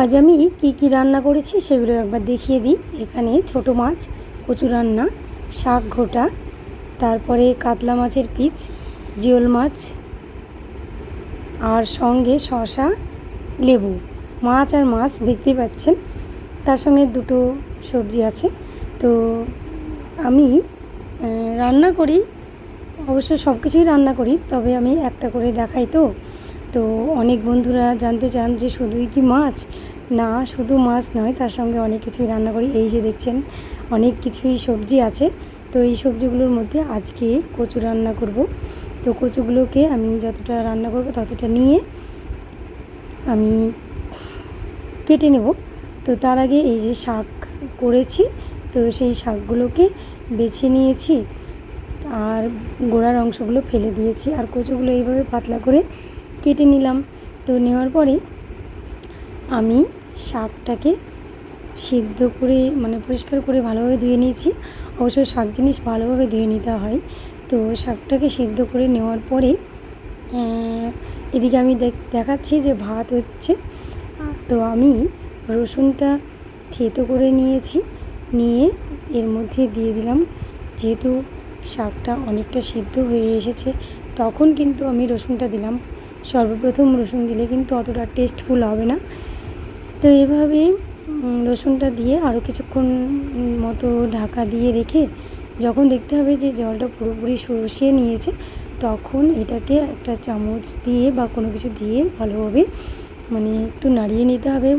আজ আমি কি কি রান্না করেছি সেগুলো একবার দেখিয়ে দিই। এখানে ছোট মাছ, কচু রান্না, শাক ঘোটা, তারপরে কাতলা মাছের পিচ, জিওল মাছ, আর সঙ্গে শশা লেবু। মাছ আর মাছ দেখতেই পাচ্ছেন, তার সঙ্গে দুটো সবজি আছে। তো আমি রান্না করি, অবশ্য সব কিছুই রান্না করি, তবে আমি একটা করে দেখাই তো। তো অনেক বন্ধুরা জানতে চান যে শুধুই কি মাছ? না, শুধু মাছ নয়, তার সঙ্গে অনেক কিছুই রান্না করি। এই যে দেখছেন, অনেক কিছুই সবজি আছে। তো এই সবজিগুলোর মধ্যে আজকে কচু রান্না করব। তো কচুগুলোকে আমি যতটা রান্না করব ততটা নিয়ে আমি কেটে নেব। তো তার আগে এই যে শাক করেছি, তো সেই শাকগুলোকে বেছে নিয়েছি। আর গোড়ার অংশগুলো ফেলে দিয়েছি। আর কচুগুলো এইভাবে পাতলা করে কেটে নিলাম। তো নেওয়ার পরে আমি শাকটাকে সিদ্ধ করে মানে পরিষ্কার করে ভালোভাবে ধুয়ে নিয়েছি। অবশ্য শাক জিনিস ভালোভাবে ধুয়ে নিতে হয়। তো শাকটাকে সিদ্ধ করে নেওয়ার পরে এদিকে আমি দেখ- দেখাচ্ছি যে ভাত হচ্ছে। তো আমি রসুনটা থেতো করে নিয়েছি। নিয়ে এর মধ্যে দিয়ে দিলাম। যেহেতু শাকটা অনেকটা সিদ্ধ হয়ে এসেছে, তখন কিন্তু আমি রসুনটা দিলাম। সর্বপ্রথম রসুন দিলে কিন্তু অতটা টেস্টফুল হবে না। তো এভাবে রসুনটা দিয়ে আরও কিছুক্ষণ মতো ঢাকা দিয়ে রেখে যখন দেখতে হবে যে জলটা পুরোপুরি শুষিয়ে নিয়েছে, তখন এটাকে একটা চামচ দিয়ে বা কোনো কিছু দিয়ে ভালোভাবে মানে একটু নাড়িয়ে নিতে হবে,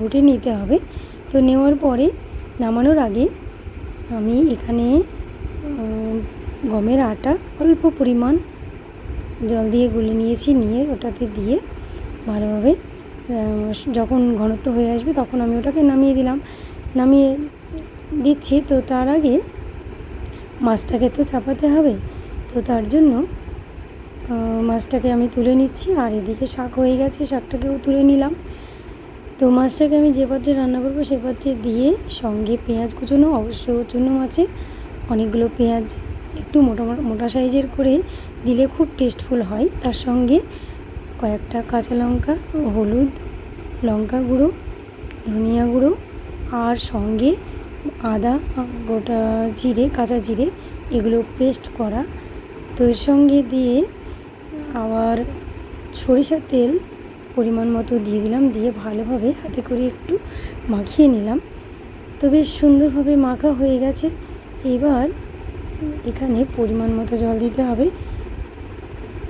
ঘুটে নিতে হবে। তো নেওয়ার পরে নামানোর আগে আমি এখানে গমের আটা অল্প পরিমাণ জল দিয়ে গুলে নিয়েছি, নিয়ে ওটাতে দিয়ে ভালোভাবে যখন ঘনত্ব হয়ে আসবে তখন আমি ওটাকে নামিয়ে দিলাম। নামিয়ে দিচ্ছি তো তার আগে মাছটাকে তো চাপাতে হবে। তো তার জন্য মাছটাকে আমি তুলে নিচ্ছি। আর এদিকে শাক হয়ে গেছে, শাকটাকেও তুলে নিলাম। তো মাছটাকে আমি যে পাত্রে রান্না করব সে পাত্রে দিয়ে সঙ্গে পেঁয়াজ কুচোনো, অবশ্য চুনো মাছে অনেকগুলো পেঁয়াজ একটু মোটা- মোটা সাইজের করে দিলে খুব টেস্টফুল হয়। তার সঙ্গে কয়েকটা কাঁচা লঙ্কা, হলুদ লঙ্কা গুঁড়ো, ধনিয়া গুঁড়ো, আর সঙ্গে আদা, গোটা জিরে, কাঁচা জিরে এগুলো পেস্ট করা। তো এর সঙ্গে দিয়ে আবার সরিষার তেল পরিমাণ মতো দিয়ে দিলাম। দিয়ে ভালোভাবে হাতে করে একটু মাখিয়ে নিলাম। তো বেশ সুন্দরভাবে মাখা হয়ে গেছে। এবার এখানে পরিমাণ মতো জল দিতে হবে।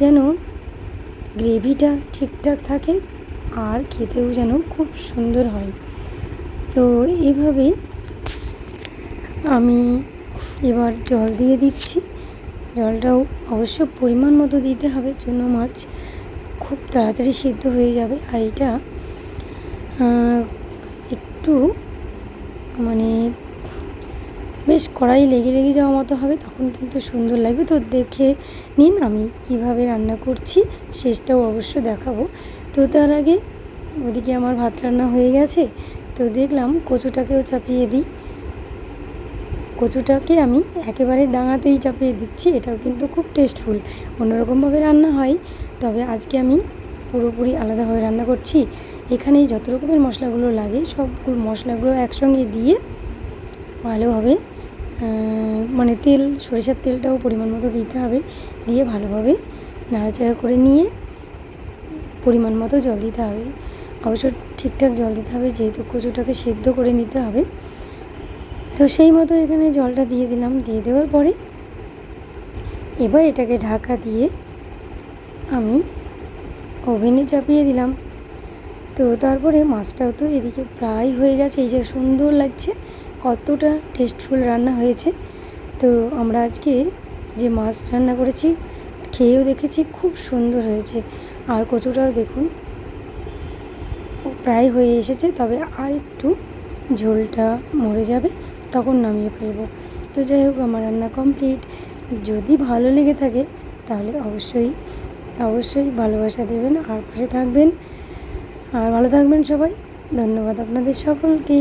যেন গ্রেভিটা ঠিকঠাক থাকে আর খেতেও যেন খুব সুন্দর হয়। তো এভাবে আমি এবার জল দিয়ে দিচ্ছি। জলটাও অবশ্য পরিমাণ মতো দিতে হবে, চুনো মাছ খুব তাড়াতাড়ি সিদ্ধ হয়ে যাবে। আর এটা একটু মানে বেশ কড়াই লেগে লেগে যাওয়া মতো হবে, তখন কিন্তু সুন্দর লাগবে। তো দেখে নিন আমি কীভাবে রান্না করছি, শেষটাও অবশ্য দেখাবো। তো তার আগে ওদিকে আমার ভাত রান্না হয়ে গেছে, তো দেখলাম কচুটাকেও চাপিয়ে দিই। কচুটাকে আমি একেবারে ডাঙাতেই চাপিয়ে দিচ্ছি, এটাও কিন্তু খুব টেস্টফুল অন্যরকমভাবে রান্না হয়, তবে আজকে আমি পুরোপুরি আলাদাভাবে রান্না করছি। এখানেই যত রকমের মশলাগুলো লাগে, সবগুলো মশলাগুলো একসঙ্গে দিয়ে ভালোভাবে মানে তেল, সরিষার তেলটাও পরিমাণ মতো দিতে হবে। দিয়ে ভালোভাবে নাড়াচাড়া করে নিয়ে পরিমাণ মতো জল দিতে হবে। অবশ্য ঠিকঠাক জল দিতে হবে, যেহেতু কচুটাকে সেদ্ধ করে নিতে হবে। তো সেই মতো এখানে জলটা দিয়ে দিলাম। দিয়ে দেওয়ার পরে এবার এটাকে ঢাকা দিয়ে আমি ওভেনে চাপিয়ে দিলাম। তো তারপরে মাছটাও তো এদিকে প্রায় হয়ে গেছে। এই যে সুন্দর লাগছে। কতটা টেস্টফুল রান্না হয়েছে। তো আমরা আজকে যে মাছ রান্না করেছি, খেয়েও দেখেছি খুব সুন্দর হয়েছে। আর কচুটাও দেখুন, প্রায় হয়ে এসেছে, তবে আর একটু ঝোলটা মরে যাবে, তখন নামিয়ে ফেলব। তো যাই হোক, আমার রান্না কমপ্লিট যদি ভালো লেগে থাকে, তাহলে অবশ্যই অবশ্যই ভালোবাসা দেবেন, আর পাশে থাকবেন। আর ভালো থাকবেন সবাই। ধন্যবাদ আপনাদের সকলকে।